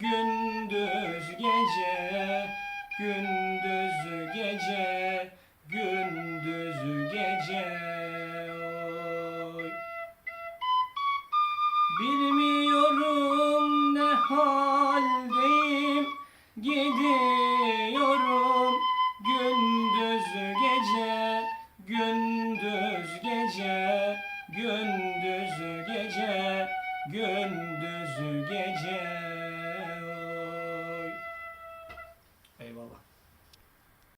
Gündüz gece Gündüz gece Gündüz gece oy. Bilmiyorum ne haldeyim Gidiyorum gündüz gece Gündüz gece Gündüz gece Gündüz gece eyvallah.